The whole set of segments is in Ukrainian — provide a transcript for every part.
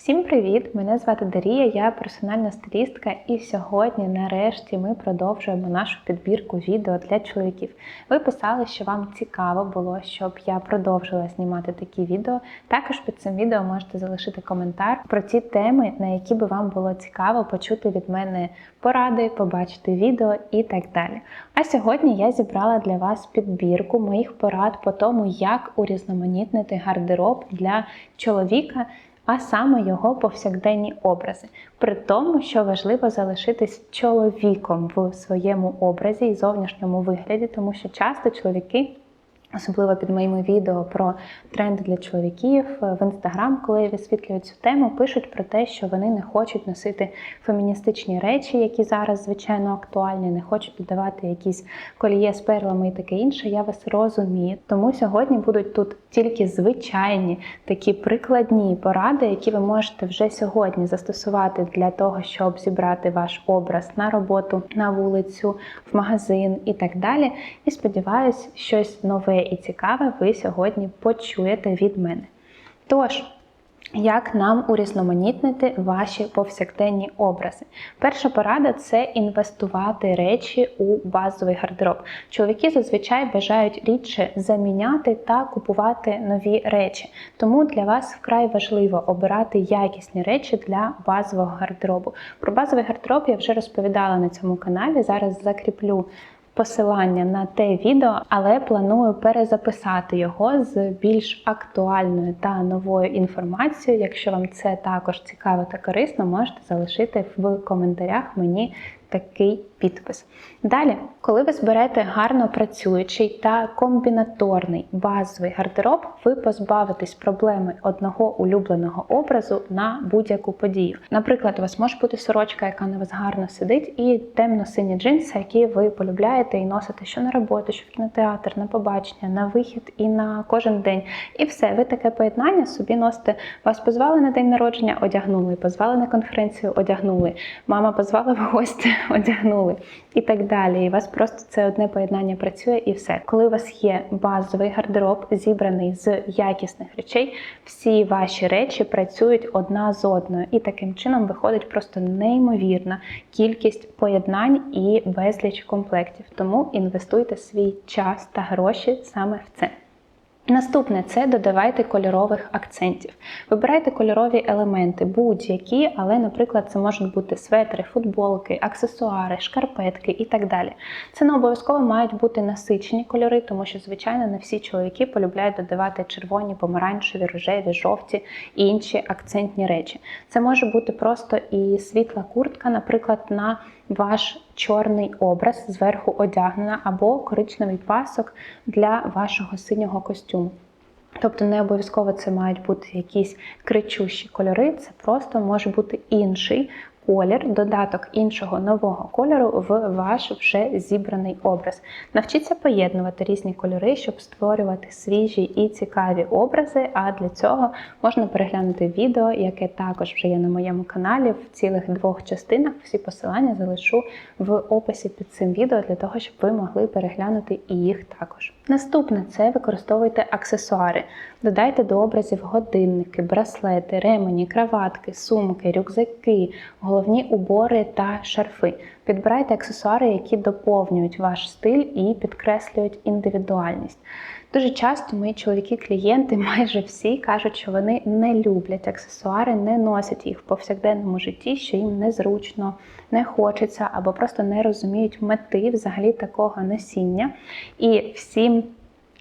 Всім привіт! Мене звати Дарія, я персональна стилістка, і сьогодні, нарешті, ми продовжуємо нашу підбірку відео для чоловіків. Ви писали, що вам цікаво було, щоб я продовжила знімати такі відео. Також під цим відео можете залишити коментар про ті теми, на які би вам було цікаво почути від мене поради, побачити відео і так далі. А сьогодні я зібрала для вас підбірку моїх порад по тому, як урізноманітнити гардероб для чоловіка а саме його повсякденні образи. При тому, що важливо залишитись чоловіком в своєму образі і зовнішньому вигляді, тому що часто чоловіки. Особливо під моїми відео про тренди для чоловіків в інстаграм, коли я висвітлюю цю тему, пишуть про те, що вони не хочуть носити феміністичні речі, які зараз звичайно актуальні, не хочуть додавати якісь коліє з перлами і таке інше. Я вас розумію. Тому сьогодні будуть тут тільки звичайні такі прикладні поради, які ви можете вже сьогодні застосувати для того, щоб зібрати ваш образ на роботу, на вулицю, в магазин і так далі. І сподіваюсь, щось нове і цікаве ви сьогодні почуєте від мене. Тож, як нам урізноманітнити ваші повсякденні образи? Перша порада це інвестувати речі у базовий гардероб. Чоловіки зазвичай бажають рідше заміняти та купувати нові речі. Тому для вас вкрай важливо обирати якісні речі для базового гардеробу. Про базовий гардероб я вже розповідала на цьому каналі. Зараз закріплю посилання на те відео, але планую перезаписати його з більш актуальною та новою інформацією. Якщо вам це також цікаво та корисно, можете залишити в коментарях мені такий підпис. Далі, коли ви зберете гарно працюючий та комбінаторний базовий гардероб, ви позбавитесь проблеми одного улюбленого образу на будь-яку подію. Наприклад, у вас може бути сорочка, яка на вас гарно сидить, і темно-сині джинси, які ви полюбляєте і носите що на роботу, що в кінотеатр, на побачення, на вихід і на кожен день. І все, ви таке поєднання собі носите. Вас позвали на день народження, одягнули, позвали на конференцію, одягнули. Мама позвала в гості, одягнули і так далі. І у вас просто це одне поєднання працює і все. Коли у вас є базовий гардероб, зібраний з якісних речей, всі ваші речі працюють одна з одною. І таким чином виходить просто неймовірна кількість поєднань і безліч комплектів. Тому інвестуйте свій час та гроші саме в це. Наступне це додавайте кольорових акцентів. Вибирайте кольорові елементи, будь-які, але, наприклад, це можуть бути светри, футболки, аксесуари, шкарпетки і так далі. Це не обов'язково мають бути насичені кольори, тому що, звичайно, не всі чоловіки полюбляють додавати червоні, помаранчеві, рожеві, жовті і інші акцентні речі. Це може бути просто і світла куртка, наприклад, на ваш чорний образ зверху одягнена, або коричневий пасок для вашого синього костюму. Тобто не обов'язково це мають бути якісь кричущі кольори, це просто може бути інший колір, додаток іншого нового кольору в ваш вже зібраний образ. Навчіться поєднувати різні кольори, щоб створювати свіжі і цікаві образи. А для цього можна переглянути відео, яке також вже є на моєму каналі в цілих двох частинах. Всі посилання залишу в описі під цим відео для того, щоб ви могли переглянути і їх також. Наступне це використовуйте аксесуари. Додайте до образів годинники, браслети, ремені, краватки, сумки, рюкзаки, головні убори та шарфи. Підбирайте аксесуари, які доповнюють ваш стиль і підкреслюють індивідуальність. Дуже часто мої чоловіки-клієнти, майже всі, кажуть, що вони не люблять аксесуари, не носять їх в повсякденному житті, що їм незручно, не хочеться або просто не розуміють мети взагалі такого носіння. І всім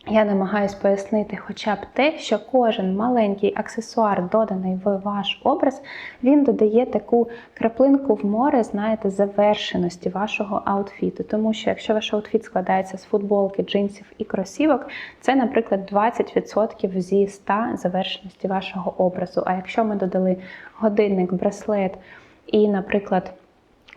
я намагаюсь пояснити хоча б те, що кожен маленький аксесуар, доданий в ваш образ, він додає таку краплинку в море, знаєте, завершеності вашого аутфіту. Тому що якщо ваш аутфіт складається з футболки, джинсів і кросівок, це, наприклад, 20% зі 100 завершеності вашого образу. А якщо ми додали годинник, браслет і, наприклад,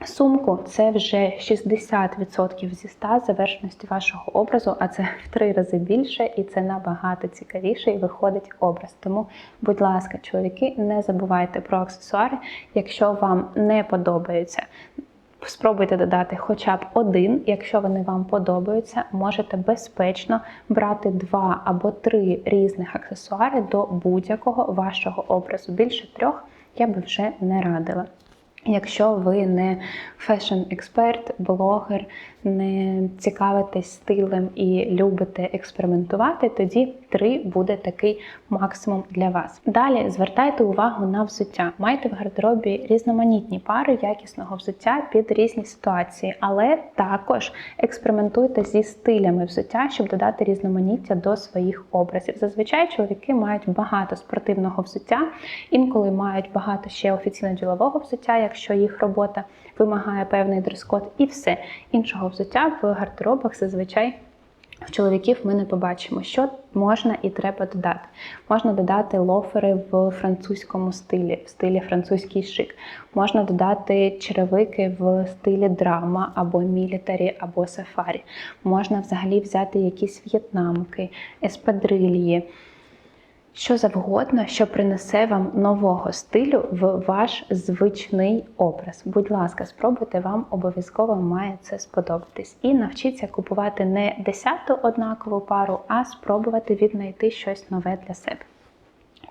Сумку це вже 60% зі 100 завершеності вашого образу, а це в три рази більше, і це набагато цікавіше і виходить образ. Тому, будь ласка, чоловіки, не забувайте про аксесуари, якщо вам не подобаються. Спробуйте додати хоча б один, якщо вони вам подобаються, можете безпечно брати два або три різних аксесуари до будь-якого вашого образу. Більше трьох я би вже не радила. Якщо ви не фешн-експерт, блогер, не цікавитесь стилем і любите експериментувати, тоді три буде такий максимум для вас. Далі звертайте увагу на взуття. Майте в гардеробі різноманітні пари якісного взуття під різні ситуації, але також експериментуйте зі стилями взуття, щоб додати різноманіття до своїх образів. Зазвичай чоловіки мають багато спортивного взуття, інколи мають багато ще офіційно ділового взуття, якщо їх робота вимагає певний дрес-код, і все іншого взуття в гардеробах зазвичай. В чоловіків ми не побачимо, що можна і треба додати. Можна додати лофери в французькому стилі, в стилі французький шик. Можна додати черевики в стилі драма або мілітарі, або сафарі. Можна взагалі взяти якісь в'єтнамки, еспадрильї що завгодно, що принесе вам нового стилю в ваш звичний образ. Будь ласка, спробуйте, вам обов'язково має це сподобатись. І навчіться купувати не десяту однакову пару, а спробувати віднайти щось нове для себе.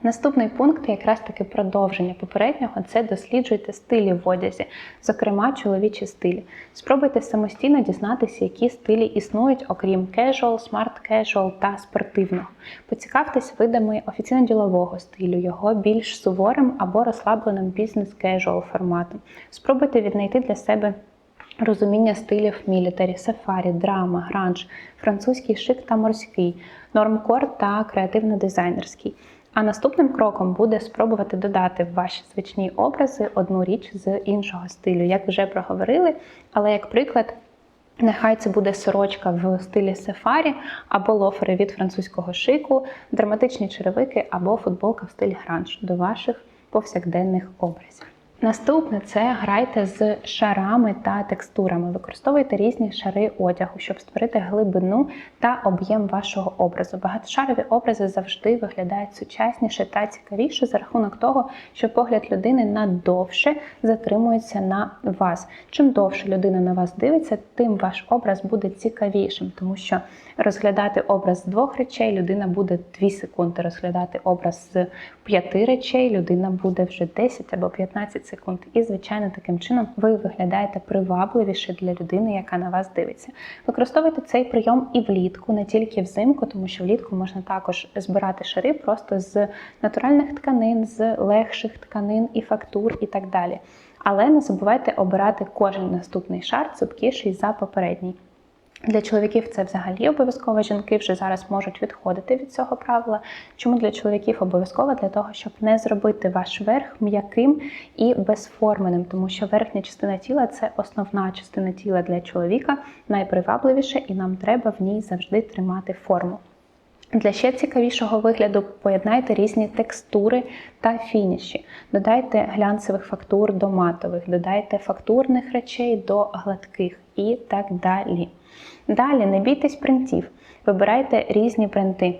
Наступний пункт, якраз таки продовження попереднього, це досліджуйте стилі в одязі, зокрема чоловічі стилі. Спробуйте самостійно дізнатися, які стилі існують, окрім casual, smart casual та спортивного. Поцікавтесь видами офіційно-ділового стилю, його більш суворим або розслабленим бізнес-casual форматом. Спробуйте віднайти для себе. Розуміння стилів мілітарі, сафарі, драма, гранж, французький шик та морський, нормкор та креативно-дизайнерський. А наступним кроком буде спробувати додати в ваші звичні образи одну річ з іншого стилю, як вже проговорили. Але як приклад, нехай це буде сорочка в стилі сефарі, або лофери від французького шику, драматичні черевики або футболка в стилі гранж до ваших повсякденних образів. Наступне це грайте з шарами та текстурами. Використовуйте різні шари одягу, щоб створити глибину та об'єм вашого образу. Багатошарові образи завжди виглядають сучасніше та цікавіше за рахунок того, що погляд людини надовше затримується на вас. Чим довше людина на вас дивиться, тим ваш образ буде цікавішим, тому що розглядати образ з двох речей людина буде 2 секунди. Розглядати образ з п'яти речей людина буде вже 10 або 15 секунд. І, звичайно, таким чином ви виглядаєте привабливіше для людини, яка на вас дивиться. Використовуйте цей прийом і влітку, не тільки взимку, тому що влітку можна також збирати шари просто з натуральних тканин, з легших тканин і фактур, і так далі. Але не забувайте обирати кожен наступний шар цупкіший за попередній. Для чоловіків це взагалі обов'язково. Жінки вже зараз можуть відходити від цього правила. Чому для чоловіків обов'язково? Для того, щоб не зробити ваш верх м'яким і безформеним, тому що верхня частина тіла це основна частина тіла для чоловіка, найпривабливіше, і нам треба в ній завжди тримати форму. Для ще цікавішого вигляду поєднайте різні текстури та фініші. Додайте глянцевих фактур до матових, додайте фактурних речей до гладких і так далі. Далі не бійтесь принтів, вибирайте різні принти.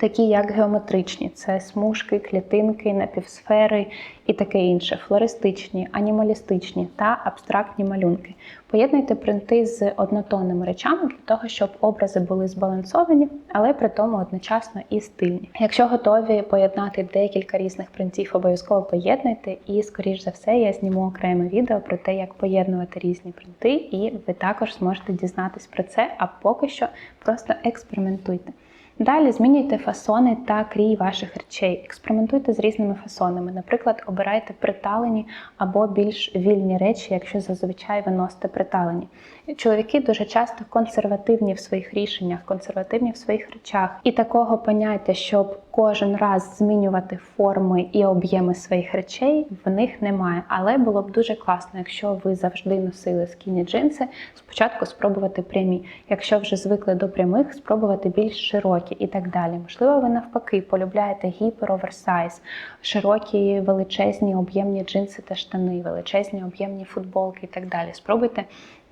Такі як геометричні, це смужки, клітинки, напівсфери і таке інше, флористичні, анімалістичні та абстрактні малюнки. Поєднуйте принти з однотонними речами для того, щоб образи були збалансовані, але при тому одночасно і стильні. Якщо готові поєднати декілька різних принтів, обов'язково поєднуйте, і, скоріш за все, я зніму окреме відео про те, як поєднувати різні принти, і ви також зможете дізнатись про це, а поки що просто експериментуйте. Далі змінюйте фасони та крій ваших речей. Експериментуйте з різними фасонами. Наприклад, обирайте приталені або більш вільні речі, якщо зазвичай ви носите приталені. Чоловіки дуже часто консервативні в своїх рішеннях, консервативні в своїх речах. І такого поняття, щоб кожен раз змінювати форми і об'єми своїх речей, в них немає. Але було б дуже класно, якщо ви завжди носили скіні джинси, спочатку спробувати прямі. Якщо вже звикли до прямих, спробувати більш широкі і так далі. Можливо, ви навпаки полюбляєте гіпер-оверсайз, широкі, величезні об'ємні джинси та штани, величезні об'ємні футболки і так далі. Спробуйте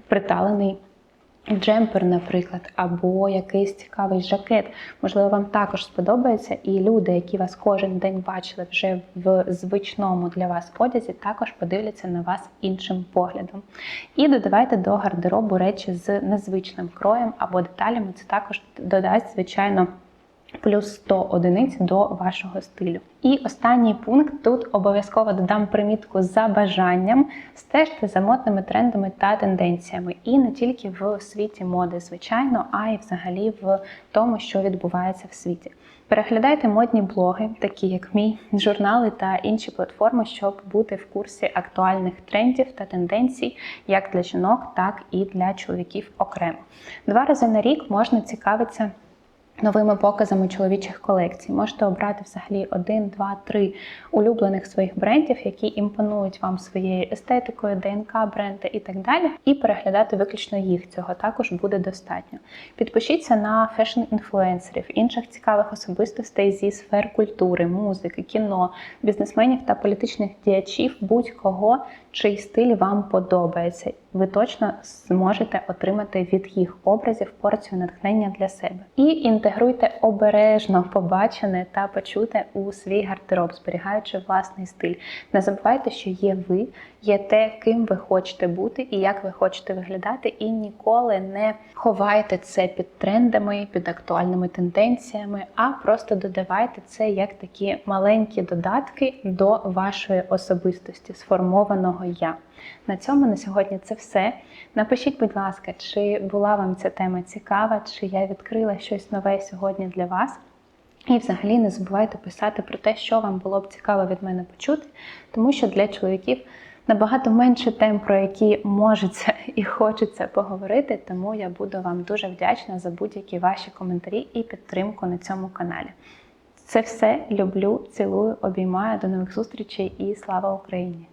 приталений джемпер, наприклад, або якийсь цікавий жакет. Можливо, вам також сподобається, і люди, які вас кожен день бачили вже в звичному для вас одязі, також подивляться на вас іншим поглядом. І додавайте до гардеробу речі з незвичним кроєм або деталями. Це також додасть, звичайно плюс 100 одиниць до вашого стилю. І останній пункт тут обов'язково додам примітку за бажанням стежте за модними трендами та тенденціями, і не тільки в світі моди, звичайно, а й взагалі в тому, що відбувається в світі. Переглядайте модні блоги, такі як мій, журнали та інші платформи, щоб бути в курсі актуальних трендів та тенденцій, як для жінок, так і для чоловіків окремо. Два рази на рік можна цікавитися новими показами чоловічих колекцій. Можете обрати взагалі один, два, три улюблених своїх брендів, які імпонують вам своєю естетикою, ДНК бренди і так далі, і переглядати виключно їх. Цього також буде достатньо. Підпишіться на фешн-інфлюенсерів, інших цікавих особистостей зі сфер культури, музики, кіно, бізнесменів та політичних діячів, будь-кого, чий стиль вам подобається. Ви точно зможете отримати від їх образів порцію натхнення для себе. І інтегруйте обережно побачене та почуте у свій гардероб, зберігаючи власний стиль. Не забувайте, що є ви, є те, ким ви хочете бути і як ви хочете виглядати, і ніколи не ховайте це під трендами, під актуальними тенденціями, а просто додавайте це як такі маленькі додатки до вашої особистості, сформованого я. На цьому на сьогодні це все. Напишіть, будь ласка, чи була вам ця тема цікава, чи я відкрила щось нове сьогодні для вас. І взагалі не забувайте писати про те, що вам було б цікаво від мене почути, тому що для чоловіків набагато менше тем, про які можеться і хочеться поговорити. Тому я буду вам дуже вдячна за будь-які ваші коментарі і підтримку на цьому каналі. Це все люблю, цілую, обіймаю. До нових зустрічей і слава Україні!